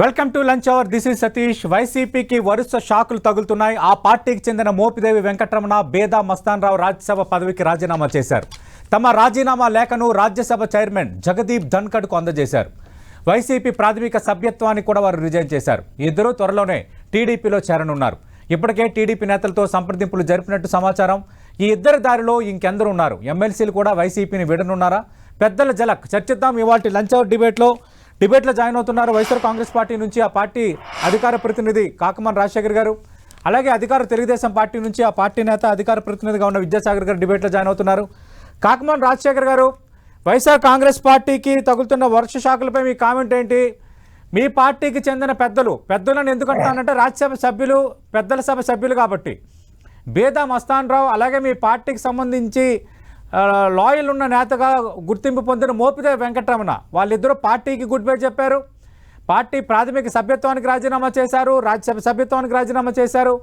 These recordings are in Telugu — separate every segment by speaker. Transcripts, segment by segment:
Speaker 1: Welcome to lunch hour this is Satish వైసీపీకి వరుస షాకులు తగులుతున్నాయి. ఆ పార్టీకి చెందిన మోపిదేవి వెంకటరమణ బేదా మస్తాన్ రావు రాజ్యసభ పదవికి రాజీనామా చేశారు. తమ రాజీనామా లేఖను రాజ్యసభ చైర్మన్ జగదీప్ ధన్కడ్కు అందజేశారు. వైసీపీ ప్రాథమిక సభ్యత్వాన్ని కూడా వారు రిజైన్ చేశారు. ఇద్దరూ త్వరలోనే టీడీపీలో చేరనున్నారు. ఇప్పటికే టీడీపీ నేతలతో సంప్రదింపులు జరిపినట్టు సమాచారం. ఈ ఇద్దరి దారిలో ఇంకెందరు ఉన్నారు. ఎమ్మెల్సీలు కూడా వైసీపీని విడనున్నారా? పెద్దల జలక్ చర్చిద్దాం ఇవాటి లంచ్ అవర్ డిబేట్లో డిబేట్లో జాయిన్ అవుతున్నారు వైఎస్ఆర్ కాంగ్రెస్ పార్టీ నుంచి ఆ పార్టీ అధికార ప్రతినిధి కాకమన్ రాజశేఖర్ గారు. అలాగే అధికార తెలుగుదేశం పార్టీ నుంచి ఆ పార్టీ నేత అధికార ప్రతినిధిగా ఉన్న విద్యాసాగర్ గారు డిబేట్లో జాయిన్ అవుతున్నారు. కాకమన్ రాజశేఖర్ గారు వైఎస్ఆర్ కాంగ్రెస్ పార్టీకి తగులుతున్న వర్ష శాఖలపై మీ కామెంట్ ఏంటి? మీ పార్టీకి చెందిన పెద్దలు పెద్దలను ఎందుకంటానంటే రాజ్యసభ సభ్యులు పెద్దల సభ సభ్యులు కాబట్టి. బేదా మస్తాన్ రావు అలాగే మీ పార్టీకి సంబంధించి లాయల్ ఉన్న నేతగా గుర్తింపు పొందిన మోపిదే వెంకటరమణ. వాళ్ళిద్దరూ పార్టీకి గుడ్ బై చెప్పారు. పార్టీ ప్రాథమిక సభ్యత్వానికి రాజీనామా చేశారు. రాజ్యసభ సభ్యత్వానికి రాజీనామా చేశారు.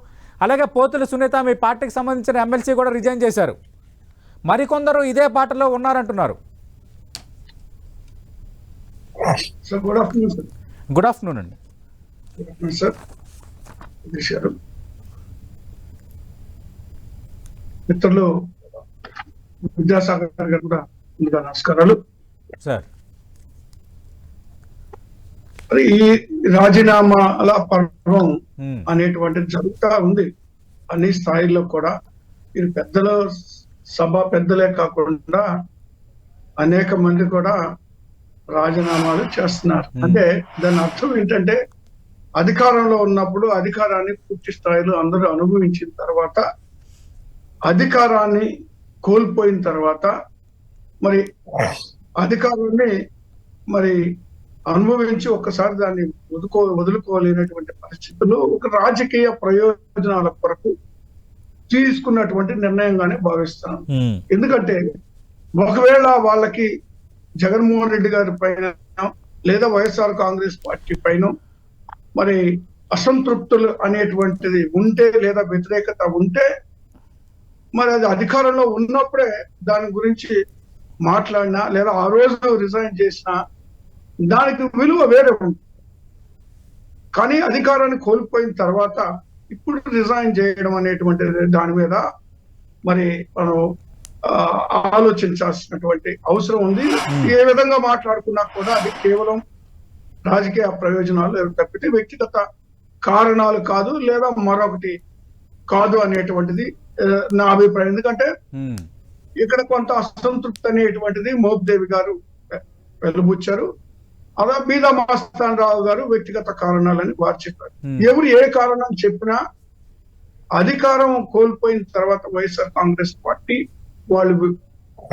Speaker 1: అలాగే పోతుల సునీత మీ పార్టీకి సంబంధించిన ఎమ్మెల్సీ కూడా రిజైన్ చేశారు. మరికొందరు ఇదే పాటలో ఉన్నారంటున్నారు.
Speaker 2: Good afternoon sir
Speaker 1: good afternoon అండి.
Speaker 2: మిత్రులు విద్యాసాగర్ గారు కూడా ముందుగా నమస్కారాలు.
Speaker 1: సార్.
Speaker 2: ఈ రాజీనామాల పర్వం అనేటువంటిది జరుగుతా ఉంది. అన్ని స్థాయిల్లో కూడా ఇది పెద్దల సభ పెద్దలే కాకుండా అనేక మంది కూడా రాజీనామాలు చేస్తున్నారు. అంటే దాని అర్థం ఏంటంటే అధికారంలో ఉన్నప్పుడు అధికారాన్ని పూర్తి స్థాయిలో అందరూ అనుభవించిన తర్వాత అధికారాన్ని కోల్పోయిన తర్వాత మరి అధికారాన్ని మరి అనుభవించి ఒక్కసారి దాన్ని వదుకో వదులుకోలేనటువంటి పరిస్థితుల్లో ఒక రాజకీయ ప్రయోజనాల కొరకు తీసుకున్నటువంటి నిర్ణయంగానే భావిస్తాను
Speaker 1: ఉమ్,
Speaker 2: ఎందుకంటే ఒకవేళ వాళ్ళకి జగన్మోహన్ రెడ్డి గారి పైన లేదా వైఎస్ఆర్ కాంగ్రెస్ పార్టీ పైన మరి అసంతృప్తులు అనేటువంటిది ఉంటే లేదా వ్యతిరేకత ఉంటే మరి అది అధికారంలో ఉన్నప్పుడే దాని గురించి మాట్లాడినా లేదా ఆ రోజు రిజైన్ చేసినా దానికి విలువ వేరే ఉంది కానీ అధికారాన్ని కోల్పోయిన తర్వాత ఇప్పుడు రిజైన్ చేయడం అనేటువంటి దాని మీద మరి మనం ఆలోచించాల్సినటువంటి అవసరం ఉంది. ఏ విధంగా మాట్లాడుకున్నా కూడా అది కేవలం రాజకీయ ప్రయోజనాలు తప్పితే వ్యక్తిగత కారణాలు కాదు లేదా మరొకటి కాదు అనేటువంటిది నా అభిప్రాయం. ఎందుకంటే ఇక్కడ కొంత అసంతృప్తి అనేటువంటిది మోపిదేవి గారు వెలుబుచ్చారు. అలా బీదా మస్తాన్ రావు గారు వ్యక్తిగత కారణాలని వారు చెప్పారు. ఎవరు ఏ కారణం చెప్పినా అధికారం కోల్పోయిన తర్వాత వైఎస్ఆర్ కాంగ్రెస్ పార్టీ వాళ్ళు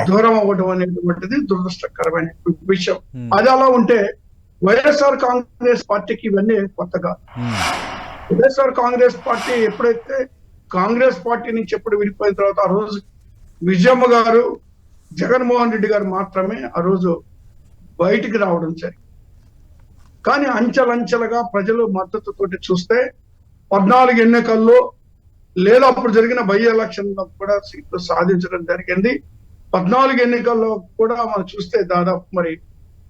Speaker 2: దూరం అవ్వడం అనేటువంటిది దురదృష్టకరమైన విషయం. అది అలా ఉంటే వైఎస్ఆర్ కాంగ్రెస్ పార్టీకి ఇవన్నీ కొత్తగా. వైఎస్ఆర్ కాంగ్రెస్ పార్టీ ఎప్పుడైతే కాంగ్రెస్ పార్టీ నుంచి ఎప్పుడు విడిపోయిన తర్వాత ఆ రోజు విజయమ్మ గారు జగన్మోహన్ రెడ్డి గారు మాత్రమే ఆ రోజు బయటికి రావడం జరిగింది. కానీ అంచెలంచెలుగా ప్రజలు మద్దతుతోటి చూస్తే పద్నాలుగు ఎన్నికల్లో లేదా అప్పుడు జరిగిన బై ఎలక్షన్ కూడా సీట్లు సాధించడం జరిగింది. పద్నాలుగు ఎన్నికల్లో కూడా మనం చూస్తే దాదాపు మరి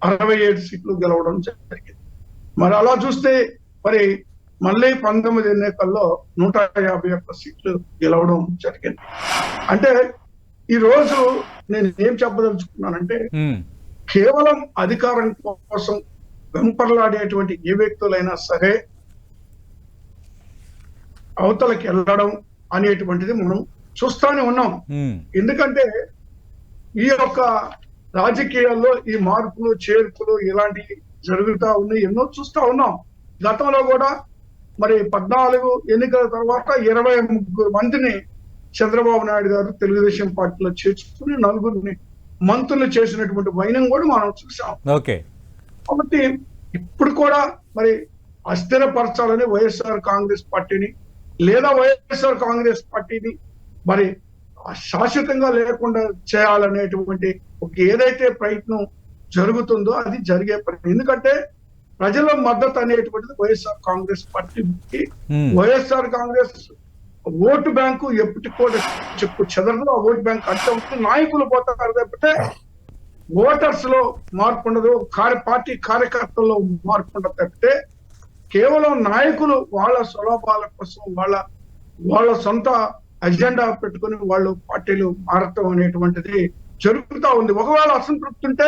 Speaker 2: అరవై ఏడు సీట్లు గెలవడం జరిగింది. మరి అలా చూస్తే మరి మళ్ళీ పంతొమ్మిది ఎన్నికల్లో నూట యాభై ఒక్క సీట్లు గెలవడం జరిగింది. అంటే ఈ రోజు నేను ఏం చెప్పదలుచుకున్నానంటే కేవలం అధికారం కోసం వెంపర్లాడేటువంటి ఏ వ్యక్తులైనా సరే అవతలకి వెళ్ళడం అనేటువంటిది మనం చూస్తానే ఉన్నాం. ఎందుకంటే ఈ యొక్క రాజకీయాల్లో ఈ మార్పులు చేర్పులు ఇలాంటివి జరుగుతా ఉన్నాయి ఎన్నో చూస్తా ఉన్నాం. గతంలో కూడా మరి పద్నాలుగు ఎన్నికల తర్వాత ఇరవై ముగ్గురు మందిని చంద్రబాబు నాయుడు గారు తెలుగుదేశం పార్టీలో చేర్చుకుని నలుగురిని మంత్రులు చేసినటువంటి వైనం కూడా మనం చూసాం
Speaker 1: ఓకే.
Speaker 2: కాబట్టి ఇప్పుడు కూడా మరి అస్థిరపరచాలని వైఎస్ఆర్ కాంగ్రెస్ పార్టీని లేదా వైఎస్ఆర్ కాంగ్రెస్ పార్టీని మరి శాశ్వతంగా లేకుండా చేయాలనేటువంటి ఒక ఏదైతే ప్రయత్నం జరుగుతుందో అది జరిగే పని. ఎందుకంటే ప్రజల మద్దతు అనేటువంటిది వైఎస్ఆర్ కాంగ్రెస్ పార్టీకి. వైఎస్ఆర్ కాంగ్రెస్ ఓటు బ్యాంకు ఎప్పటికి కూడా చెప్పు చెదరదు. ఆ ఓటు బ్యాంక్ అంటే ఉంటుంది నాయకులు పోతారు తప్పితే ఓటర్స్లో మార్పు ఉండదు. కార్య పార్టీ కార్యకర్తల్లో మార్పు ఉండదు తప్పితే కేవలం నాయకులు వాళ్ళ స్వలాభాల కోసం వాళ్ళ వాళ్ళ సొంత అజెండా పెట్టుకుని వాళ్ళు పార్టీలు మారటం అనేటువంటిది జరుగుతా ఉంది. ఒకవేళ అసంతృప్తి ఉంటే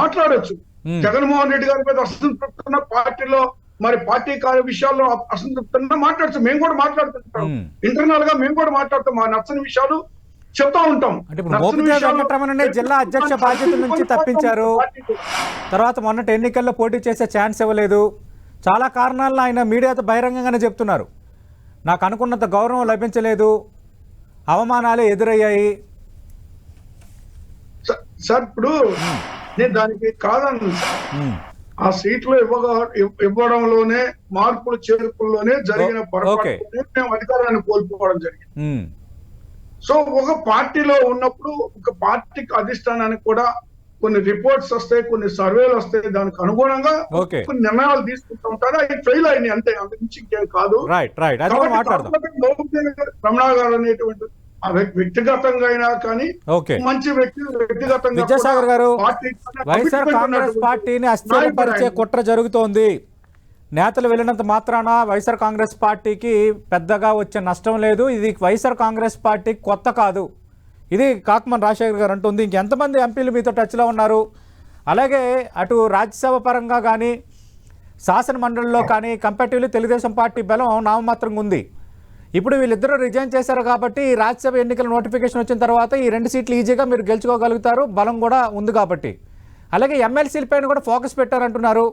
Speaker 2: మాట్లాడొచ్చు. జగన్మోహన్ రెడ్డి గారి మీద అసంతృప్తి ఉన్న పార్టీలో మరి పార్టీ కార్య విషయాల్లో అసంతృప్తి ఉన్నా మాట్లాడచ్చు మేము కూడా మాట్లాడుతుంటాం. ఇంటర్నల్గా మేము కూడా మాట్లాడతాం. మా నచ్చని విషయాలు చెప్తా ఉంటాం.
Speaker 1: వెంకటరమణనే జిల్లా అధ్యక్ష బాధ్యత నుంచి తప్పించారు. తర్వాత మొన్నటి ఎన్నికల్లో పోటీ చేసే ఛాన్స్ ఇవ్వలేదు. చాలా కారణాలను ఆయన మీడియాతో బహిరంగంగానే చెప్తున్నారు. నాకు అనుకున్నంత గౌరవం లభించలేదు. అవమానాలే ఎదురయ్యాయి.
Speaker 2: సార్ ఇప్పుడు నేను దానికి
Speaker 1: ఉమ్,
Speaker 2: ఆ సీట్లు ఇవ్వగా ఇవ్- ఇవ్వడంలోనే మార్పులు చేర్పుల్లోనే జరిగిన పొరపాటు. మేము అధికారాన్ని కోల్పోవడం జరిగింది. సో ఒక పార్టీలో ఉన్నప్పుడు ఒక పార్టీకి అధిష్టానానికి కూడా కొన్ని రిపోర్ట్స్ వస్తాయి కొన్ని సర్వేలు వస్తాయి. దానికి అనుగుణంగా. కొన్ని నిర్ణయాలు తీసుకుంటూ ఉంటారు. అవి ఫెయిల్ అయినాయి. అంతే అంతకుమించి ఇంకేం కాదు. రమణ గారు అనేటువంటి వ్యక్తిగతంగా అయినా కానీ మంచి వ్యక్తి వ్యక్తిగతంగా
Speaker 1: విద్యాసాగర్ గారు వైఎస్ఆర్ కాంగ్రెస్ పార్టీని అస్థిరపరిచే. కుట్ర జరుగుతోంది. నేతలు వెళ్ళినంత మాత్రాన వైఎస్ఆర్ కాంగ్రెస్ పార్టీకి పెద్దగా వచ్చే నష్టం లేదు. ఇది వైఎస్ఆర్ కాంగ్రెస్ పార్టీ కొత్త కాదు. ఇది కాకమన్ రాజశేఖర్ గారు అంటుంది. ఇంకెంతమంది ఎంపీలు మీతో టచ్లో ఉన్నారు? అలాగే అటు రాజ్యసభ పరంగా కానీ శాసన మండలిలో కానీ కంపారిటివ్లీ తెలుగుదేశం పార్టీ బలం నామమాత్రంగా ఉంది. ఇప్పుడు వీళ్ళిద్దరూ రిజైన్ చేశారు కాబట్టి రాజ్యసభ ఎన్నికల నోటిఫికేషన్ వచ్చిన తర్వాత ఈ రెండు సీట్లు ఈజీగా మీరు గెలుచుకోగలుగుతారు బలం కూడా ఉంది కాబట్టి. అలాగే ఎమ్మెల్సీల పైన కూడా focus పెట్టారంటున్నారు.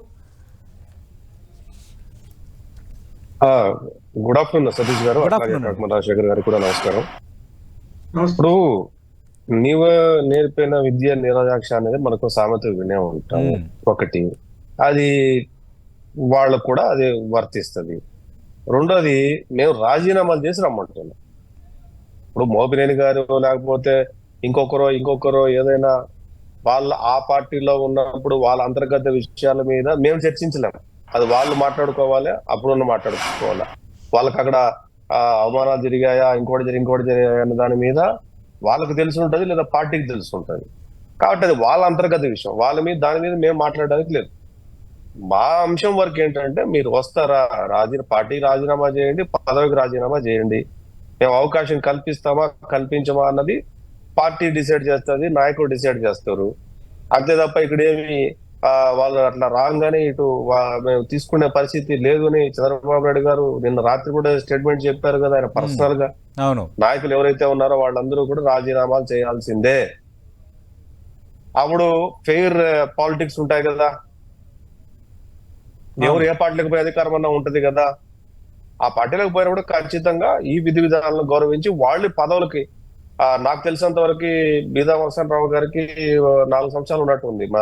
Speaker 3: Good afternoon Satish garu. Rajasekhar గారికి కూడా నమస్కారం. ఇప్పుడు నీవు నేర్పిన విద్య నిరాజాక్ష అనేది మనకు సామెత వినే ఉంటాం
Speaker 1: Hmm.
Speaker 3: ఒకటి. అది వాళ్ళకు కూడా అది వర్తిస్తుంది. రెండోది మేము రాజీనామాలు చేసి రమ్మంటున్నాం. ఇప్పుడు మోపినేని గారు లేకపోతే ఇంకొకరో ఇంకొకరో ఏదైనా వాళ్ళ ఆ పార్టీలో ఉన్నప్పుడు వాళ్ళ అంతర్గత విషయాల మీద మేము చర్చించలేము అది వాళ్ళు మాట్లాడుకోవాలి అప్పుడున్న మాట్లాడుకోవాలి. వాళ్ళకి అక్కడ అవమానాలు జరిగాయా ఇంకోటి జరిగి ఇంకోటి జరిగాయా అన్న దాని మీద వాళ్ళకి తెలిసి ఉంటుంది లేదా పార్టీకి తెలిసి ఉంటుంది. కాబట్టి అది వాళ్ళ అంతర్గత విషయం. వాళ్ళ మీద దాని మీద మేము మాట్లాడడానికి లేదు. మా అంశం వరకు ఏంటంటే మీరు వస్తారా రాజీ పార్టీ రాజీనామా చేయండి పదవికి రాజీనామా చేయండి. మేము అవకాశం కల్పిస్తామా కల్పించమా అన్నది పార్టీ డిసైడ్ చేస్తుంది నాయకుడు డిసైడ్ చేస్తారు. అంతే తప్ప ఇక్కడ ఏమి వాళ్ళు అట్లా రాగానే ఇటు మేము తీసుకునే పరిస్థితి లేదు అని చంద్రబాబు నాయుడు గారు నిన్న రాత్రి కూడా స్టేట్మెంట్ చెప్పారు కదా ఆయన పర్సనల్గా
Speaker 1: అవును.
Speaker 3: నాయకులు ఎవరైతే ఉన్నారో వాళ్ళందరూ కూడా రాజీనామాలు చేయాల్సిందే. అప్పుడు ఫెయిర్ పాలిటిక్స్ ఉంటాయి కదా. ఎవరు ఏ పార్టీలకు పోయే అధికారం అన్నా ఉంటది కదా. ఆ పార్టీలకు పోయినా కూడా ఖచ్చితంగా ఈ విధి విధానాలను గౌరవించి వాళ్ళ పదవులకి ఆ, నాకు తెలిసినంత వరకు బీదా వసంత రావు గారికి నాలుగు సంవత్సరాలు ఉన్నట్టు ఉంది మా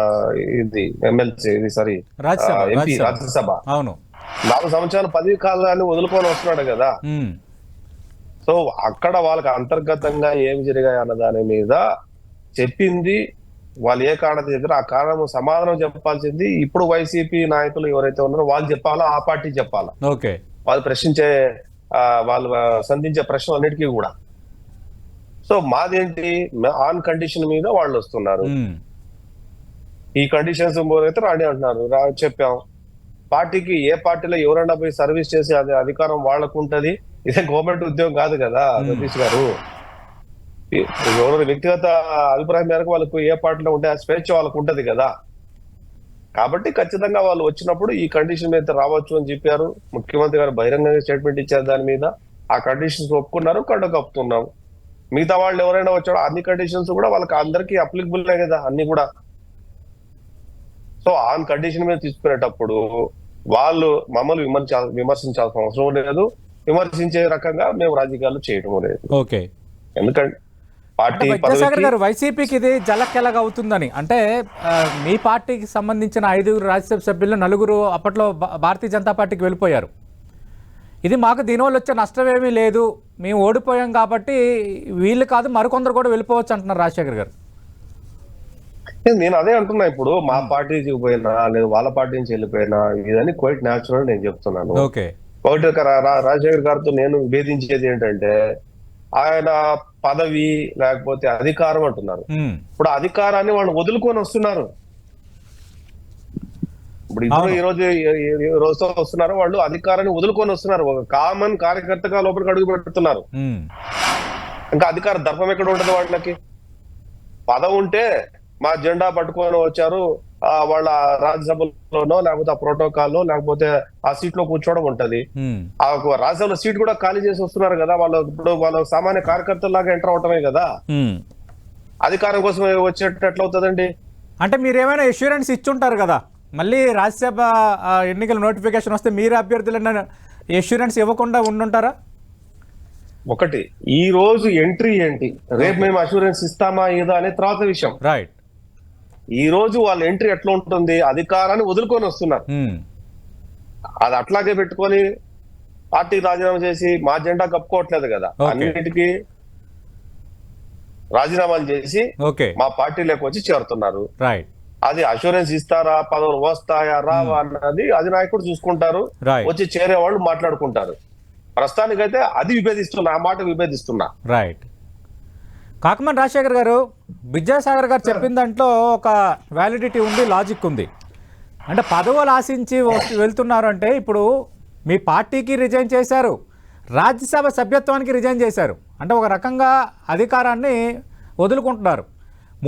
Speaker 3: ఇది ఎమ్మెల్సీ ఇది సారీ
Speaker 1: రాజ్యసభ
Speaker 3: ఎంపీ
Speaker 1: రాజ్యసభ. అవును.
Speaker 3: నాలుగు సంవత్సరాలు పదవి కాలాన్ని వదులుకొని వస్తున్నాడు కదా. సో అక్కడ వాళ్ళకి అంతర్గతంగా ఏమి జరిగాయి అన్న దాని మీద చెప్పింది వాళ్ళు ఏ కారణం చెప్పారో ఆ కారణం సమాధానం చెప్పాల్సింది. ఇప్పుడు వైసీపీ నాయకులు ఎవరైతే ఉన్నారో వాళ్ళు చెప్పాలా ఆ పార్టీ చెప్పాలా?
Speaker 1: ఓకే.
Speaker 3: వాళ్ళు ప్రశ్నించే వాళ్ళు సంధించే ప్రశ్నలన్నిటికీ కూడా. సో మాదేంటి? ఆన్ కండిషన్ మీద వాళ్ళు వస్తున్నారు. ఈ కండిషన్స్ అయితే రాండి అంటున్నారు. రా చెప్పాం. పార్టీకి ఏ పార్టీలో ఎవరైనా పోయి సర్వీస్ చేసే అది అధికారం వాళ్ళకు ఉంటది ఇదే గవర్నమెంట్ ఉద్యోగం కాదు కదా. సతీష్ గారు. ఎవరి వ్యక్తిగత అభిప్రాయం మేరకు వాళ్ళకు ఏ పార్టీలో ఉంటే ఆ స్వేచ్ఛ వాళ్ళకు ఉంటది కదా. కాబట్టి ఖచ్చితంగా వాళ్ళు వచ్చినప్పుడు ఈ కండిషన్ మీద రావచ్చు అని చెప్పారు. ముఖ్యమంత్రి గారు బహిరంగంగా స్టేట్మెంట్ ఇచ్చారు దాని మీద. ఆ కండిషన్స్ ఒప్పుకున్నారు కండ కప్పుతున్నాం. మిగతా వాళ్ళు ఎవరైనా వచ్చారో అన్ని కండిషన్స్ కూడా వాళ్ళకి అందరికీ అప్లికబుల్ కదా అన్ని కూడా. సో ఆన్ కండిషన్ మీద తీసుకునేటప్పుడు వాళ్ళు మమ్మల్ని విమర్శ విమర్శించాల్సిన అవసరం లేదు. విమర్శించే రకంగా మేము రాజకీయాలు చేయటం లేదు.
Speaker 1: ఓకే.
Speaker 3: ఎందుకంటే పార్టీ
Speaker 1: విద్యాసాగర్ గారు వైసీపీకి ఇది జలక్కెలగా అవుతుందని. అంటే మీ పార్టీకి సంబంధించిన ఐదుగురు రాజ్యసభ సభ్యులు నలుగురు అప్పట్లో భారతీయ జనతా పార్టీకి వెళ్ళిపోయారు. ఇది మాకు దీనివల్ల వచ్చే నష్టం ఏమీ లేదు. మేము ఓడిపోయాం కాబట్టి వీళ్ళు కాదు మరికొందరు కూడా వెళ్ళిపోవచ్చు అంటున్నారు రాజశేఖర్ గారు.
Speaker 3: నేను అదే అంటున్నా ఇప్పుడు మా పార్టీ నుంచి పోయినా లేదు వాళ్ళ పార్టీ నుంచి వెళ్ళిపోయినా ఇదని క్వైట్ న్యాచురల్ నేను చెప్తున్నాను. ఒకటి రాజశేఖర్ గారితో నేను భేదించేది ఏంటంటే ఆయన పదవి లేకపోతే అధికారం అంటున్నారు. ఇప్పుడు అధికారాన్ని వాళ్ళు వదులుకొని వస్తున్నారు. ఇప్పుడు ఇద్దరు. ఈ రోజు రోజుతో వస్తున్నారు వాళ్ళు అధికారాన్ని వదులుకొని వస్తున్నారు. ఒక కామన్ కార్యకర్తగా లోపలికి అడుగు పెడుతున్నారు. ఇంకా అధికార దర్పం ఎక్కడ ఉంటది వాళ్ళకి? పదవి ఉంటే మా జెండా పట్టుకొని వచ్చారు వాళ్ళ రాజ్యసభలోనో లేకపోతే ఆ ప్రోటోకాల్లో లేకపోతే ఆ సీట్లో కూర్చోవడం ఉంటది. ఆ ఒక రాజ్యసభలో సీట్ కూడా ఖాళీ చేసి వస్తున్నారు కదా వాళ్ళు ఇప్పుడు వాళ్ళ సామాన్య కార్యకర్తలాగా ఎంటర్ అవటమే కదా. అధికారం కోసం వచ్చేటట్లు ఎట్లా అవుతుందండి
Speaker 1: అంటే మీరు ఏమైనా ఎష్యూరెన్స్ ఇచ్చుంటారు కదా మళ్ళీ రాజ్యసభ ఎన్నికల నోటిఫికేషన్ వస్తే మీరు అభ్యర్థులన్న ఎష్యూరెన్స్ ఇవ్వకుండా ఉండుంటారా?
Speaker 3: ఒకటి ఈ రోజు ఎంట్రీ ఏంటి? రేపు మేము అష్యూరెన్స్ ఇస్తామా ఏదా అనే తర్వాత విషయం.
Speaker 1: రైట్
Speaker 3: ఈ రోజు వాళ్ళ ఎంట్రీ ఎట్లా ఉంటుంది? అధికారాన్ని వదులుకొని వస్తున్నారు. అది అట్లాగే పెట్టుకొని పార్టీ రాజీనామా చేసి మా జెండా కప్పుకోవట్లేదు కదా. అన్నిటికీ రాజీనామాలు చేసి మా పార్టీలోకి వచ్చి చేరుతున్నారు. అది అష్యూరెన్స్ ఇస్తారా? పదవులు వస్తాయా? రావా? అన్నది అధినాయకుడు చూసుకుంటారు. వచ్చి చేరే వాళ్ళు మాట్లాడుకుంటారు. ప్రస్తుతానికైతే అది విభేదిస్తున్నా ఆ మాట విభేదిస్తున్నా.
Speaker 1: రైట్ కాకమన్ రాజశేఖర్ గారు విద్యాసాగర్ గారు చెప్పిన దాంట్లో ఒక వ్యాలిడిటీ ఉంది లాజిక్ ఉంది. అంటే పదవులు ఆశించి వెళ్తున్నారు అంటే ఇప్పుడు మీ పార్టీకి రిజైన్ చేశారు రాజ్యసభ సభ్యత్వానికి రిజైన్ చేశారు. అంటే ఒక రకంగా అధికారాన్ని వదులుకుంటున్నారు.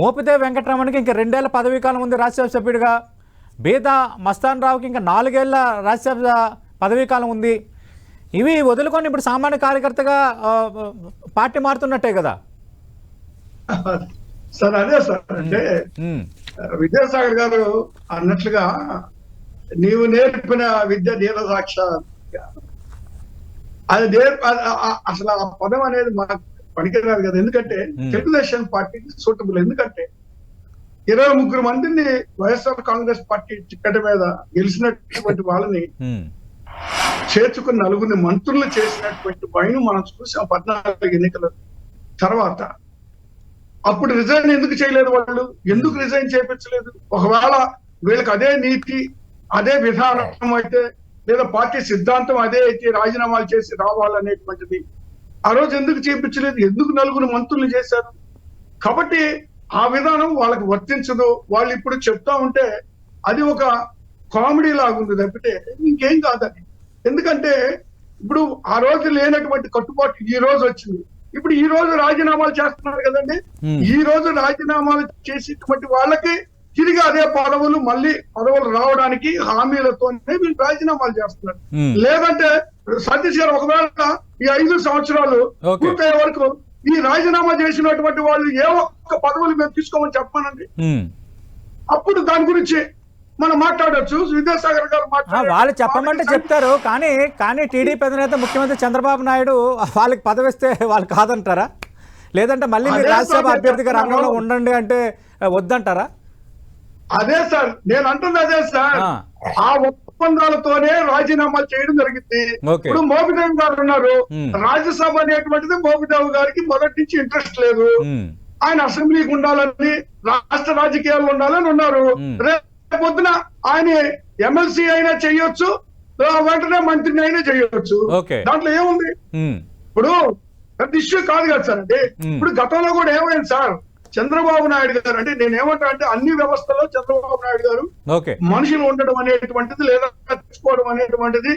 Speaker 1: మోపిదేవి వెంకటరమణకి ఇంకా రెండేళ్ళ పదవీ కాలం ఉంది రాజ్యసభ సభ్యుడిగా. బీద మస్తాన్ రావుకి ఇంకా నాలుగేళ్ళ రాజ్యసభ పదవీ కాలం ఉంది. ఇవి వదులుకొని ఇప్పుడు సామాన్య కార్యకర్తగా పార్టీ మారుతున్నట్టే కదా.
Speaker 2: సార్ అదే సార్ అంటే విద్యాసాగర్ గారు అన్నట్లుగా నీవు నేర్పిన విద్య నీల సాక్ష. అది అసలు ఆ పదం అనేది మనకు పనికిరాదు కదా. ఎందుకంటే. తెలుగుదేశం పార్టీకి సూటబుల్. ఎందుకంటే ఇరవై ముగ్గురు మందిని వైఎస్ఆర్ కాంగ్రెస్ పార్టీ టికెట్ మీద గెలిచినటువంటి వాళ్ళని
Speaker 1: ఉమ్,
Speaker 2: చేర్చుకుని నలుగురిని మంత్రులు చేసినటువంటి పైన మనం చూసాం పద్నాలుగు ఎన్నికల తర్వాత. అప్పుడు రిజైన్ ఎందుకు చేయలేదు వాళ్ళు? ఎందుకు రిజైన్ చేయించలేదు ఒకవేళ వీళ్ళకి అదే నీతి అదే విధానం అయితే లేదా పార్టీ సిద్ధాంతం అదే అయితే రాజీనామాలు చేసి రావాలనేటువంటిది ఆ రోజు ఎందుకు చేయించలేదు ఎందుకు నలుగురు మంత్రులు చేశారు? కాబట్టి ఆ విధానం వాళ్ళకి వర్తించదు. వాళ్ళు ఇప్పుడు చెప్తా ఉంటే అది ఒక కామెడీ లాగుంది తప్పితే ఇంకేం కాదని ఎందుకంటే ఇప్పుడు ఆ రోజు లేనటువంటి కట్టుబాటు ఈ రోజు వచ్చింది. ఇప్పుడు ఈ రోజు రాజీనామాలు చేస్తున్నారు కదండి. ఈ రోజు రాజీనామాలు చేసేటువంటి వాళ్ళకి తిరిగి అదే పదవులు మళ్ళీ పదవులు రావడానికి హామీలతోనే వీళ్ళు రాజీనామాలు చేస్తున్నారు. లేదంటే సతీష్ గారు ఒకవేళ ఈ ఐదు సంవత్సరాలు. పూర్తయ్యే వరకు ఈ రాజీనామా చేసినటువంటి వాళ్ళు ఏ ఒక్క పదవులు మేము తీసుకోమని చెప్పానండి. అప్పుడు దాని గురించి మనం మాట్లాడొచ్చు విద్యాసాగర్ గారు.
Speaker 1: వాళ్ళు చెప్పమంటే చెప్తారు కానీ కానీ టీడీపీ అధినేత ముఖ్యమంత్రి చంద్రబాబు నాయుడు వాళ్ళకి పదవి ఇస్తే వాళ్ళు కాదంటారా లేదంటే మళ్ళీ మీరు రాజ్యసభ అభ్యర్థిగా. రంగంలో ఉండండి అంటే వద్దంటారా
Speaker 2: అదే సార్ నేను అంటుంది అదే సార్
Speaker 1: ఆ.
Speaker 2: ఒప్పందాలతోనే రాజీనామాలు చేయడం జరిగింది. ఇప్పుడు మోపిదేవి గారు ఉన్నారు. రాజ్యసభ అనేటువంటిది మోపిదేవి గారికి మొదటి నుంచి ఇంట్రెస్ట్ లేదు ఆయన అసెంబ్లీకి ఉండాలని రాష్ట్ర రాజకీయాల్లో ఉండాలని ఉన్నారు. రేపు పొద్దున ఆయన ఎమ్మెల్సీ అయినా చేయొచ్చు వెంటనే మంత్రిని అయినా చేయొచ్చు. దాంట్లో ఏముంది? ఇప్పుడు పెద్ద ఇష్యూ కాదు కదా సార్ అంటే. ఇప్పుడు గతంలో కూడా ఏమైంది సార్? చంద్రబాబు నాయుడు గారు అంటే నేను ఏమంటా అంటే అన్ని వ్యవస్థలో చంద్రబాబు నాయుడు గారు మనుషులు ఉండడం అనేటువంటిది లేదా తెచ్చుకోవడం అనేటువంటిది.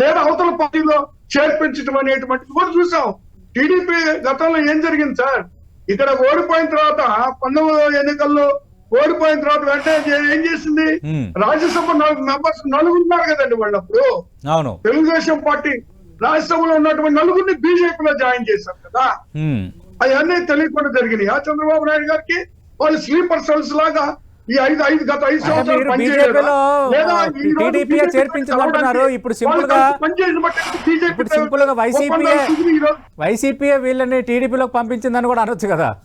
Speaker 2: లేదా అవతల పార్టీలో చేర్పించడం అనేటువంటిది కూడా చూసాం. టీడీపీ గతంలో ఏం జరిగింది సార్? ఇక్కడ ఓడిపోయిన తర్వాత పంతొమ్మిది ఎన్నికల్లో ఓడిపోయిన తర్వాత వెంటనే ఏ- చేసింది. రాజ్యసభ మెంబర్స్ నలుగురు ఉన్నారు కదండి వాళ్ళప్పుడు.
Speaker 1: అవును.
Speaker 2: తెలుగుదేశం పార్టీ రాజ్యసభలో ఉన్నటువంటి నలుగురిని బీజేపీలో జాయిన్ చేశారు కదా. అవన్నీ తెలియకుండా జరిగినాయి ఆ చంద్రబాబు నాయుడు గారికి? వాళ్ళు స్లీపర్ సెల్స్ లాగా ఈ ఐదు ఐదు గత ఐదు సంవత్సరాలు
Speaker 1: ఇప్పుడు సింపుల్ గా-
Speaker 2: వాళ్ళు
Speaker 1: ఇప్పుడు
Speaker 2: సింపుల్గా రోజు.
Speaker 1: వైసీపీయే వీళ్ళని టీడీపీలోకి పంపించిందని కూడా అనొచ్చు కదా.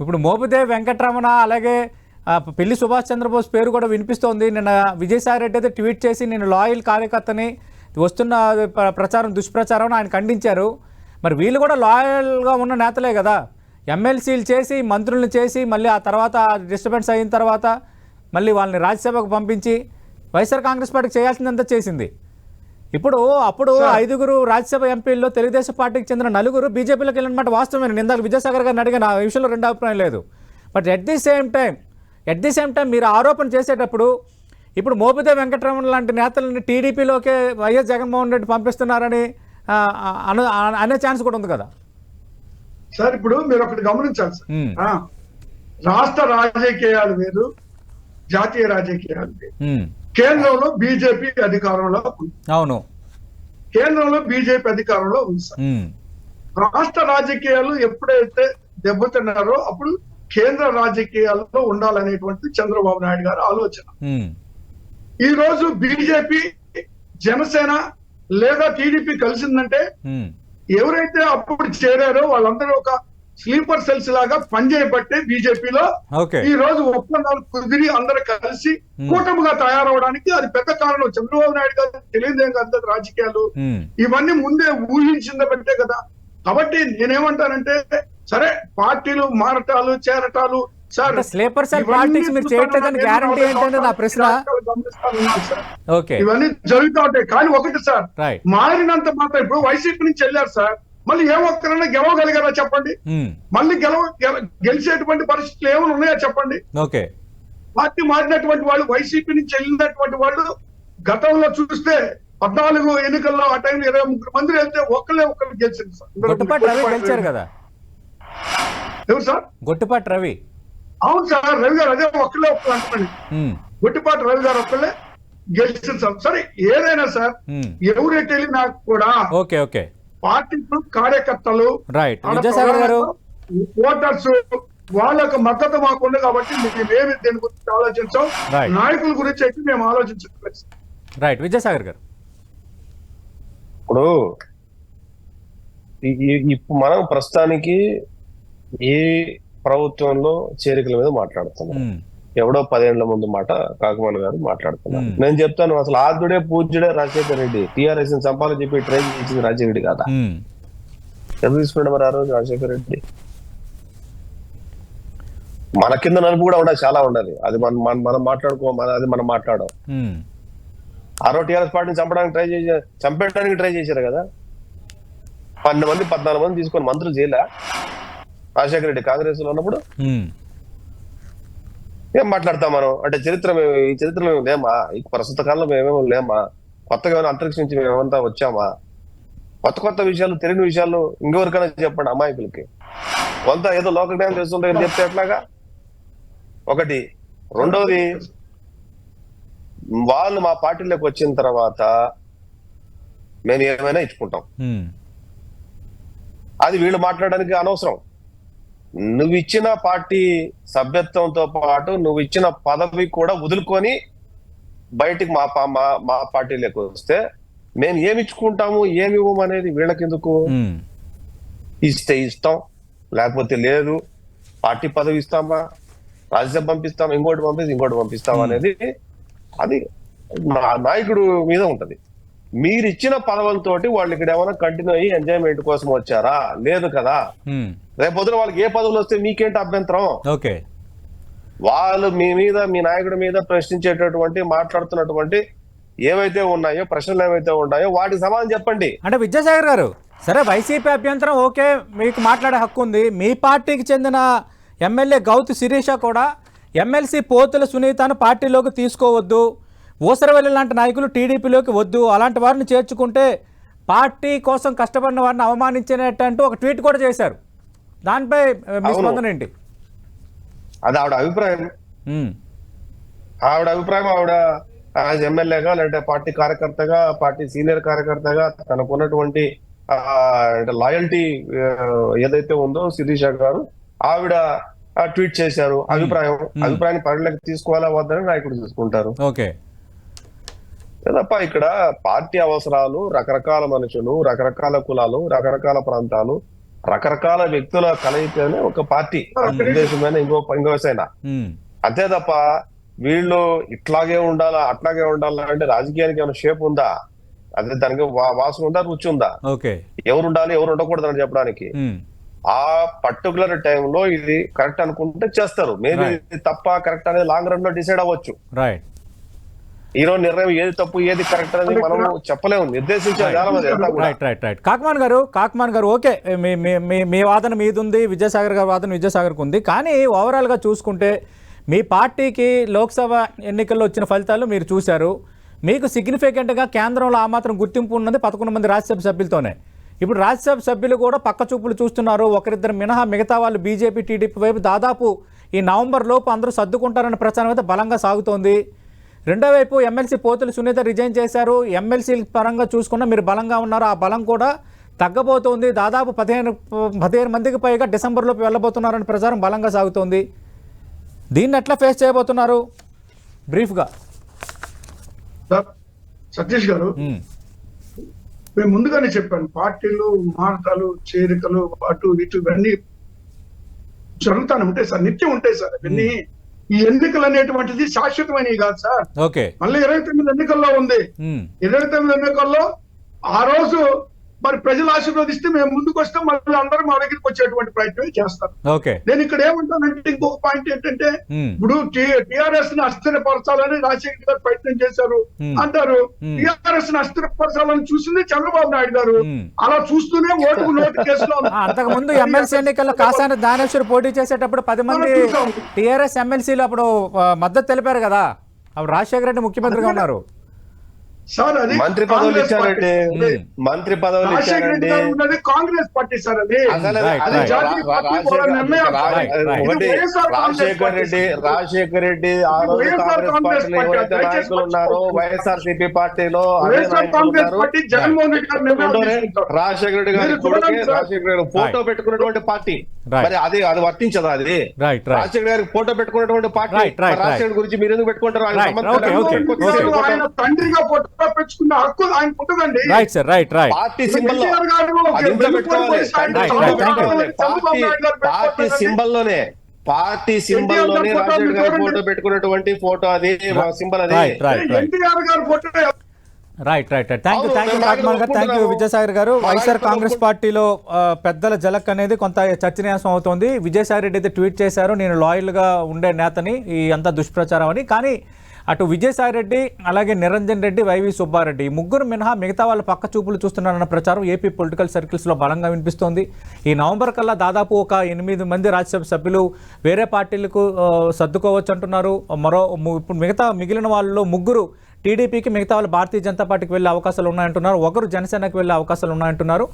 Speaker 1: ఇప్పుడు మోపిదేవి వెంకటరమణ అలాగే ఆ, పిల్లి సుభాష్ చంద్రబోస్ పేరు కూడా వినిపిస్తోంది. నిన్న విజయసాయి రెడ్డి అయితే ట్వీట్ చేసి నేను లాయల్ కార్యకర్తని వస్తున్న ప్ర- ప్రచారం దుష్ప్రచారం ఆయన ఖండించారు. మరి వీళ్ళు కూడా లాయల్గా ఉన్న నేతలే కదా. ఎమ్మెల్సీలు చేసి మంత్రులను చేసి మళ్ళీ ఆ తర్వాత డిస్టర్బెన్స్ అయిన తర్వాత మళ్ళీ వాళ్ళని రాజ్యసభకు పంపించి వైఎస్ఆర్ కాంగ్రెస్ పార్టీకి చేయాల్సిందంతా చేసింది. ఇప్పుడు అప్పుడు ఐదుగురు రాజ్యసభ ఎంపీల్లో తెలుగుదేశం పార్టీకి చెందిన నలుగురు బీజేపీలోకి వెళ్ళినమాట వాస్తవమే ఇందాక విద్యాసాగర్ గారిని అడిగిన. ఆ విషయంలో రెండు అభిప్రాయం లేదు. But at the same time at the same time మీరు ఆరోపణ చేసేటప్పుడు ఇప్పుడు మోపిదే వెంకటరమణ లాంటి నేతలని టీడీపీలోకే వైఎస్ జగన్మోహన్ రెడ్డి పంపిస్తున్నారని అన- ఛాన్స్ కూడా ఉంది కదా?
Speaker 2: సార్ ఇప్పుడు మీరు ఒకటి గమనించాలి సార్. రాష్ట్ర రాజకీయాలు వేరు జాతీయ రాజకీయాలు కేంద్రంలో బీజేపీ అధికారంలో
Speaker 1: అవును.
Speaker 2: కేంద్రంలో బీజేపీ అధికారంలో ఉంది సార్. రాష్ట్ర రాజకీయాలు ఎప్పుడైతే దెబ్బతిన్నారో అప్పుడు కేంద్ర రాజకీయాల్లో ఉండాలనేటువంటి చంద్రబాబు నాయుడు గారి ఆలోచన. ఈ రోజు బీజేపీ జనసేన లేదా టీడీపీ కలిసిందంటే ఎవరైతే అప్పుడు చేరారో వాళ్ళందరూ ఒక స్లీపర్ సెల్స్ లాగా పనిచేయబట్టే బీజేపీలో ఈ రోజు ఒప్పందాలు కుదిరి అందరూ కలిసి. కూటమిగా తయారవడానికి అది పెద్ద కారణం. చంద్రబాబు నాయుడు గారు తెలియదేం కదా రాజకీయాలు. ఇవన్నీ ముందే ఊహించింది బట్టే కదా. కాబట్టి నేనేమంటానంటే సరే పార్టీలు మారటాలు చేరటాలు సార్
Speaker 1: స్లీపర్ సెల్
Speaker 2: ఇవన్నీ
Speaker 1: పాలిటిక్స్ మీరు చేయట్లేదని గ్యారంటీ ఏంటంటే నా ప్రశ్న. ఓకే.
Speaker 2: ఇవన్నీ జరుగుతూ ఉంటాయి కానీ ఒకటి సార్ మారినంత మాత్రం ఇప్పుడు వైసీపీ నుంచి వెళ్ళారు సార్. మళ్ళీ ఏ ఒక్కరైనా గెలవగలిగారా చెప్పండి?
Speaker 1: ఉమ్,
Speaker 2: మళ్ళీ గెలవ గెల- గెలిచేటువంటి పరిస్థితులు ఏమైనా ఉన్నాయా చెప్పండి?
Speaker 1: ఓకే.
Speaker 2: పార్టీ మారినటువంటి వాళ్ళు వైసీపీ నుంచి వెళ్ళినటువంటి వాళ్ళు గతంలో చూస్తే పద్నాలుగు ఎన్నికల్లో ఆ టైంలో ఇరవై ముగ్గురు మంది వెళ్తే ఒక్కలే ఒక్కరు గెలిచింది సార్.
Speaker 1: గెలిచారు కదా.
Speaker 2: ఎవరు సార్?
Speaker 1: గొట్టుపాటి రవి.
Speaker 2: అవును సార్ రవి గారు అదే ఒక్కలే ఒక్కరు అంటున్నాను
Speaker 1: ఉమ్,
Speaker 2: గుట్టిపాటి రవి గారు ఒక్కలే గెలిచింది సార్. సరే ఏదైనా సార్ ఎవరైతే వెళ్ళినా కూడా
Speaker 1: ఓకే ఓకే.
Speaker 2: పార్టీ కార్యకర్తలు
Speaker 1: రైట్ విద్యాసాగర్ గారు?
Speaker 2: ఓటర్స్ వాళ్ళ యొక్క మద్దతు మాకు ఉంది కాబట్టి మేమేమి దీని గురించి ఆలోచించాం. నాయకుల గురించి అయితే మేము ఆలోచించట్లేదు.
Speaker 1: రైట్ విద్యాసాగర్ గారు.
Speaker 3: ఇప్పుడు ఈ- ఈ- ఇప్పుడు మనం ప్రస్తుతానికి ఈ ప్రభుత్వంలో చేరికల మీద మాట్లాడుతున్నాం.
Speaker 1: ఉమ్,
Speaker 3: ఎవడో పదేళ్ళ ముందు మాట కాకమాన్ గారు మాట్లాడుతున్నారు. నేను చెప్తాను అసలు ఆద్యుడే పూజ్యుడే రాజశేఖర రెడ్డి. టీఆర్ఎస్ చంపాలని చెప్పి ట్రై చేసింది రాజశేఖర రెడ్డి కాదా? ఎందుకు తీసుకున్నాడు మరి ఆ రోజు రాజశేఖర రెడ్డి? మన కింద నలుపు కూడా ఉండాలి చాలా ఉండాలి. అది మనం మనం మాట్లాడుకో మన అది మనం మాట్లాడం
Speaker 1: ఉమ్,
Speaker 3: ఆ రోజు టీఆర్ఎస్ పార్టీని చంపడానికి ట్రై చేసి చంపేయడానికి ట్రై చేశారు కదా? పన్నెండు మంది పద్నాలుగు మంది తీసుకొని మంత్రులు చేయలే రాజశేఖర రెడ్డి కాంగ్రెస్లో ఉన్నప్పుడు ఏం మాట్లాడతాం మనం? అంటే చరిత్ర మేము ఈ చరిత్ర మేము లేమా? ఈ ప్రస్తుత కాలంలో మేమేమో లేమా? కొత్తగా ఏమైనా అంతరిక్షం నుంచి మేమంతా వచ్చామా? కొత్త కొత్త విషయాలు తెలియని విషయాలు ఇంకెవరికైనా చెప్పండి అమాయకులకి. కొంత ఏదో లోక జ్ఞానం వీళ్ళు చెప్తే ఎట్లాగా? ఒకటి. రెండోది వాళ్ళు మా పార్టీలోకి వచ్చిన తర్వాత మేము ఏమైనా ఇచ్చుకుంటాం. అది వీళ్ళు మాట్లాడడానికి అనవసరం. నువ్వు ఇచ్చిన పార్టీ సభ్యత్వంతో పాటు నువ్వు ఇచ్చిన పదవి కూడా వదులుకొని బయటికి మా మా మా పార్టీలోకి వస్తే మేము ఏమి ఇచ్చుకుంటాము ఏమి ఇవ్వము అనేది వీళ్ళకెందుకు? ఇస్తే ఇస్తాం లేకపోతే లేదు. పార్టీ పదవి ఇస్తామా? రాజ్యసభ పంపిస్తాం ఇంకోటి పంపిస్తాం ఇంకోటి పంపిస్తాం అనేది అది నాయకుడు మీద ఉంటది. మీరు ఇచ్చిన పదవులతోటి వాళ్ళు ఇక్కడ ఏమైనా కంటిన్యూ అయ్యి ఎంజాయ్మెంట్ కోసం వచ్చారా? లేదు కదా. రేపు పొద్దున వాళ్ళకి ఏ పదవులు వస్తే మీకేంటి అభ్యంతరం?
Speaker 1: ఓకే.
Speaker 3: వాళ్ళు మీ మీద మీ నాయకుడి మీద ప్రశ్నించేటటువంటి మాట్లాడుతున్నటువంటి ఏవైతే ఉన్నాయో ప్రశ్నలు ఏవైతే ఉన్నాయో వాటికి సమాధానం చెప్పండి.
Speaker 1: అంటే విద్యాసాగర్ గారు సరే వైసీపీ అభ్యంతరం ఓకే మీకు మాట్లాడే హక్కు ఉంది. మీ పార్టీకి చెందిన ఎమ్మెల్యే గౌతు శిరీష కూడా ఎమ్మెల్సీ పోతుల సునీతను పార్టీలోకి తీసుకోవద్దు. ఊసరవెల్లి లాంటి నాయకులు టీడీపీలోకి వద్దు. అలాంటి వారిని చేర్చుకుంటే పార్టీ కోసం కష్టపడిన వారిని అవమానించినట్టు ఒక ట్వీట్ కూడా చేశారు. దానిపై మీ. స్పందన ఏంటి?
Speaker 3: అది ఆవిడ అభిప్రాయం. ఆవిడ అభిప్రాయం ఆవిడ యాజ్ ఎమ్మెల్యేగా లేదంటే పార్టీ కార్యకర్తగా పార్టీ సీనియర్ కార్యకర్తగా తనకున్నటువంటి లాయల్టీ ఏదైతే ఉందో శిరీష గారు ఆవిడ ట్వీట్ చేశారు. అభిప్రాయం. అభిప్రాయాన్ని పరిగణలోకి తీసుకోవాలా వద్దని నాయకుడు చూసుకుంటారు.
Speaker 1: ఓకే.
Speaker 3: తప్ప ఇక్కడ పార్టీ అవసరాలు రకరకాల మనుషులు రకరకాల కులాలు రకరకాల ప్రాంతాలు రకరకాల వ్యక్తుల కలయికనే ఒక పార్టీ. ఉద్దేశమైన ఇంకో ఇంకో అయినా
Speaker 1: ఉమ్,
Speaker 3: అంతే తప్ప వీళ్ళు ఇట్లాగే ఉండాలా అట్లాగే ఉండాలా అంటే రాజకీయానికి ఏమైనా షేప్ ఉందా? అదే దానికి వా- వాసన ఉందా రుచి ఉందా?
Speaker 1: ఓకే.
Speaker 3: ఎవరు ఉండాలి ఎవరు ఉండకూడదు అని చెప్పడానికి. ఆ పర్టికులర్ టైంలో ఇది కరెక్ట్ అనుకుంటే చేస్తారు. మేబీ. తప్ప కరెక్ట్ అనేది లాంగ్ రన్లో డిసైడ్ అవ్వచ్చు.
Speaker 1: రైట్
Speaker 3: ఈ రోజు నిర్ణయం ఏది తప్పు ఏది కరెక్ట్ అనేది మనం చెప్పలేము. నిర్దేశించే విధానం అది అంతా కూడా.
Speaker 1: రైట్ రైట్ రైట్ కాకమాన్ గారు కాకమాన్ గారు ఓకే మీ మీ మీ మీ వాదన మీది ఉంది విద్యాసాగర్ గారి వాదన విద్యాసాగర్కి ఉంది. కానీ ఓవరాల్గా చూసుకుంటే మీ పార్టీకి లోక్సభ ఎన్నికల్లో వచ్చిన ఫలితాలు మీరు చూశారు. మీకు సిగ్నిఫికెంట్గా కేంద్రంలో ఆ మాత్రం గుర్తింపు ఉన్నది పదకొండు మంది రాజ్యసభ సభ్యులతోనే. ఇప్పుడు రాజ్యసభ సభ్యులు కూడా పక్క చూపులు చూస్తున్నారు. ఒకరిద్దరు మినహా మిగతా వాళ్ళు బీజేపీ టీడీపీ వైపు దాదాపు ఈ నవంబర్ లోపు అందరూ సర్దుకుంటారన్న ప్రచారం అయితే బలంగా సాగుతోంది. రెండో వైపు ఎమ్మెల్సీ పోతులు సునీత రిజైన్ చేశారు. ఎమ్మెల్సీ పరంగా చూసుకున్న మీరు బలంగా ఉన్నారు. ఆ బలం కూడా తగ్గబోతోంది. దాదాపు పదిహేను పదిహేను మందికి పైగా డిసెంబర్లోకి వెళ్ళబోతున్నారని ప్రచారం బలంగా సాగుతోంది. దీన్ని ఎట్లా ఫేస్ చేయబోతున్నారు? బ్రీఫ్గా
Speaker 2: సార్, సతీష్ గారు మేము ముందుగానే చెప్పాను పార్టీలు మార్గాలు చేరికలు అటు ఇటు ఇవన్నీ జరుగుతానే ఉంటాయి సార్. నిత్యం ఉంటాయి సార్. ఇవన్నీ ఈ ఎన్నికలు అనేటువంటిది శాశ్వతమైనవి కాదు సార్. మళ్ళీ ఇరవై తొమ్మిది ఎన్నికల్లో ఉంది. ఇరవై తొమ్మిది ఎన్నికల్లో ఆ రోజు మరి ప్రజలు ఆశీర్వదిస్తే మేము ముందుకు వస్తే మళ్ళీ అందరూ మా దగ్గరికి వచ్చేటువంటి ప్రయత్నం చేస్తారు నేను ఇక్కడ ఏమంటానంటే ఇంకొక పాయింట్ ఏంటంటే ఇప్పుడు టిఆర్ఎస్ని అస్థిరపరచాలని రాజశేఖర్ గారు ప్రయత్నం చేశారు. అంటారు. టిఆర్ఎస్ని అస్థిరపరచాలని చూసింది చంద్రబాబు నాయుడు గారు. అలా చూస్తూనే ఓటుకు నోటు కేసులో
Speaker 1: ఆ, అంతకుముందు ఎమ్మెల్సీ ఎన్నికల్లో కాసాని దానేశ్వర్ పోటీ చేసేటప్పుడు పది మంది. టీఆర్ఎస్ ఎమ్మెల్సీలు అప్పుడు మద్దతు తెలిపారు కదా అప్పుడు రాజశేఖర రెడ్డి ముఖ్యమంత్రిగా ఉన్నారు
Speaker 2: సార్ అది
Speaker 3: మంత్రి పదవులు
Speaker 2: పార్టీ.
Speaker 3: మంత్రి పదవులు ఇచ్చారండి
Speaker 2: గారు ఉన్నది కాంగ్రెస్ పార్టీ సార్ అది.
Speaker 3: ఒకటి రాజశేఖర్ రెడ్డి. రాజశేఖర్ రెడ్డి ఆ రోజు కాంగ్రెస్ పార్టీలో
Speaker 2: పార్టీ
Speaker 3: ఎవరైతే నాయకులు ఉన్నారో. వైఎస్ఆర్ సిపి పార్టీలో
Speaker 2: గారు.
Speaker 3: రాజశేఖర రెడ్డి గారి కొడుకే. రాజశేఖర రెడ్డి ఫోటో. పెట్టుకున్నటువంటి పార్టీ. మరి అది అది వర్తించదా అది రాజశేఖర గారికి ఫోటో పెట్టుకున్నటువంటి పార్టీ రాజశేఖర్ గురించి మీరు ఎందుకు పెట్టుకుంటారు. ఆయన
Speaker 2: తండ్రిగా ఫోటో హక్కు ఆయన ఉంటుందండి.
Speaker 1: Right sir right right
Speaker 3: party symbol party
Speaker 2: సింబల్లోనే
Speaker 3: party సింబల్లోనే
Speaker 2: గారి ఫోటో
Speaker 3: గారి పెట్టుకున్నటువంటి ఫోటో అది సింబల్ అది.
Speaker 1: Right right right
Speaker 2: NTR garu photo
Speaker 1: right right right thank you thank you కాకమాల్ garu thank you. Vijayasagar గారు. వైఎస్ఆర్ కాంగ్రెస్ పార్టీలో పెద్దల జలక్ అనేది కొంత చర్చనీయాంశం అవుతోంది. విజయసాయి రెడ్డి అయితే ట్వీట్ చేశారు. నేను లాయల్గా ఉండే నేతని. ఈ అంతా దుష్ప్రచారం అని. కానీ అటు విజయసాయి రెడ్డి అలాగే నిరంజన్ రెడ్డి వైవి సుబ్బారెడ్డి. ముగ్గురు మినహా మిగతా వాళ్ళ పక్క చూపులు చూస్తున్నారన్న ప్రచారం ఏపీ పొలిటికల్ సర్కిల్స్లో బలంగా వినిపిస్తోంది. ఈ నవంబర్ కల్లా దాదాపు ఒక ఎనిమిది మంది రాజ్యసభ సభ్యులు వేరే పార్టీలకు సర్దుకోవచ్చు అంటున్నారు మరో ఇప్పుడు మిగతా మిగిలిన వాళ్ళలో ముగ్గురు టీడీపీకి మిగతా వాళ్ళు భారతీయ జనతా పార్టీకి వెళ్ళే అవకాశాలు ఉన్నాయంటున్నారు. ఒకరు జనసేనకు వెళ్ళే అవకాశాలు ఉన్నాయంటున్నారు.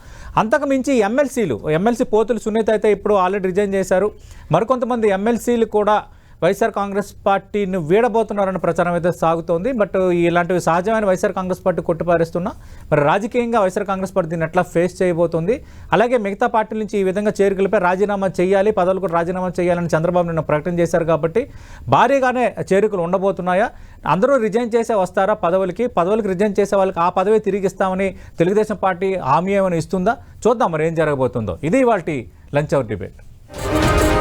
Speaker 1: అంతకు మించి ఎమ్మెల్సీలు ఎమ్మెల్సీ పోతులు సునీత అయితే ఇప్పుడు ఆల్రెడీ రిజైన్ చేశారు. మరికొంతమంది ఎమ్మెల్సీలు కూడా వైఎస్ఆర్ కాంగ్రెస్ పార్టీని వీడబోతున్నారన్న ప్రచారం అయితే సాగుతోంది. బట్ ఇలాంటివి సహజమైన వైఎస్ఆర్ కాంగ్రెస్ పార్టీ కొట్టిపారేస్తున్నా మరి రాజకీయంగా వైఎస్ఆర్ కాంగ్రెస్ పార్టీ దీన్ని ఎట్లా ఫేస్ చేయబోతుంది? అలాగే మిగతా పార్టీల నుంచి ఈ విధంగా చేరికలపై రాజీనామా చేయాలి పదవులకు కూడా రాజీనామా చేయాలని చంద్రబాబు నిన్న ప్రకటన చేశారు కాబట్టి భారీగానే చేరికలు ఉండబోతున్నాయా? అందరూ రిజైన్ చేసే వస్తారా పదవులకి? పదవులకు రిజైన్ చేసే వాళ్ళకి ఆ పదవి తిరిగి ఇస్తామని తెలుగుదేశం పార్టీ హామీ ఏమైనా ఇస్తుందా? చూద్దాం మరి ఏం జరగబోతుందో. ఇది వాటి లంచ్ అవర్ డిబేట్.